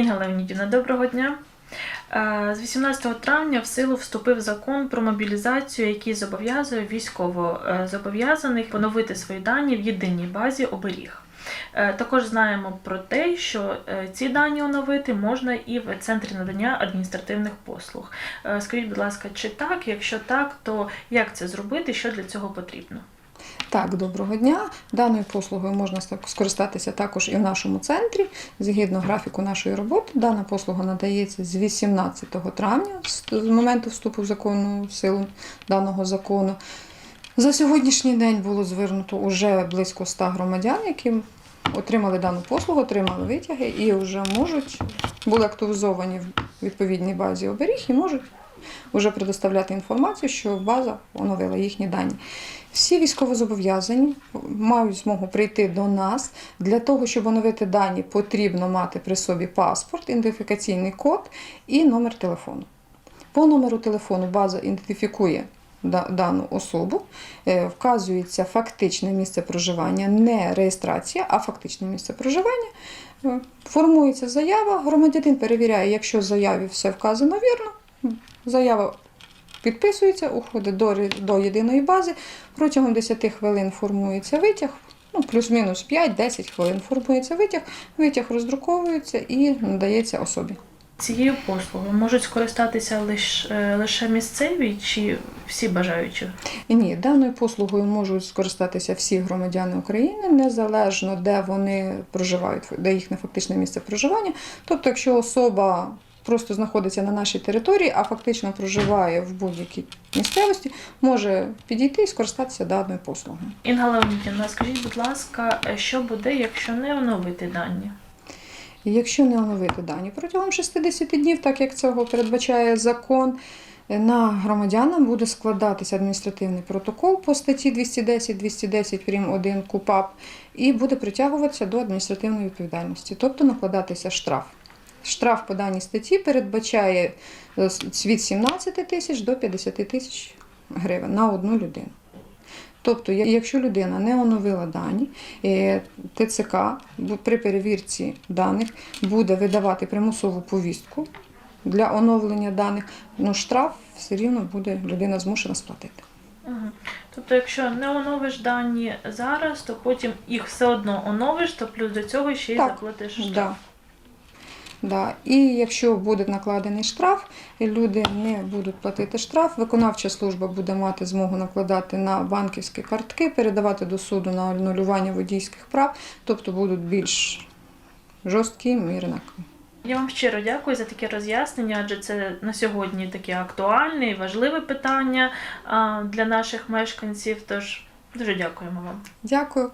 Інга Леонідівна, доброго дня. Е, З 18 травня в силу вступив закон про мобілізацію, який зобов'язує військовозобов'язаних поновити свої дані в єдиній базі оберіг. Е, Також знаємо про те, що е, ці дані оновити можна і в центрі надання адміністративних послуг. Е, Скажіть, будь ласка, чи так? Якщо так, то як це зробити? Що для цього потрібно? Так, доброго дня. Даною послугою можна скористатися також і в нашому центрі. Згідно графіку нашої роботи, дана послуга надається з 18 травня, з моменту вступу в законну силу даного закону. За сьогоднішній день було звернуто уже близько 100 громадян, які отримали дану послугу, отримали витяги і вже можуть були активізовані в відповідній базі оберіг і можуть вже предоставляти інформацію, що база оновила їхні дані. Всі військовозобов'язані мають змогу прийти до нас. Для того, щоб оновити дані, потрібно мати при собі паспорт, ідентифікаційний код і номер телефону. По номеру телефону база ідентифікує дану особу, е, вказується фактичне місце проживання, не реєстрація, а фактичне місце проживання. Е, Формується заява, громадянин перевіряє, якщо в заяві все вказано вірно, заява підписується, уходить до, до єдиної бази. Протягом 10 хвилин формується витяг, ну, плюс-мінус 5-10 хвилин формується витяг, витяг роздруковується і надається особі. Цією послугою можуть скористатися лише, лише місцеві чи всі бажаючі? Ні, даною послугою можуть скористатися всі громадяни України, незалежно де вони проживають, де їхнє фактичне місце проживання. Тобто, якщо особа просто знаходиться на нашій території, а фактично проживає в будь-якій місцевості, може підійти і скористатися даною послугою. Інга Леонідівна, скажіть, будь ласка, що буде, якщо не оновити дані? Якщо не оновити дані протягом 60 днів, так як цього передбачає закон, на громадянам буде складатися адміністративний протокол по статті 210, 210 прим. 1 КУПАП і буде притягуватися до адміністративної відповідальності, тобто накладатися штраф. Штраф по даній статті передбачає е, від 17 тисяч до 50 тисяч гривень на одну людину. Тобто, якщо людина не оновила дані, е, ТЦК при перевірці даних буде видавати примусову повістку для оновлення даних, ну штраф все рівно буде людина змушена сплатити. Угу. Тобто, якщо не оновиш дані зараз, то потім їх все одно оновиш, то плюс до цього ще й заплатиш штраф. Да. Да. І якщо буде накладений штраф, і люди не будуть платити штраф, виконавча служба буде мати змогу накладати на банківські картки, передавати до суду на анулювання водійських прав, тобто будуть більш жорсткі міри наказу. Я вам щиро дякую за таке роз'яснення, адже це на сьогодні таке актуальне і важливе питання для наших мешканців. Тож дуже дякуємо вам. Дякую.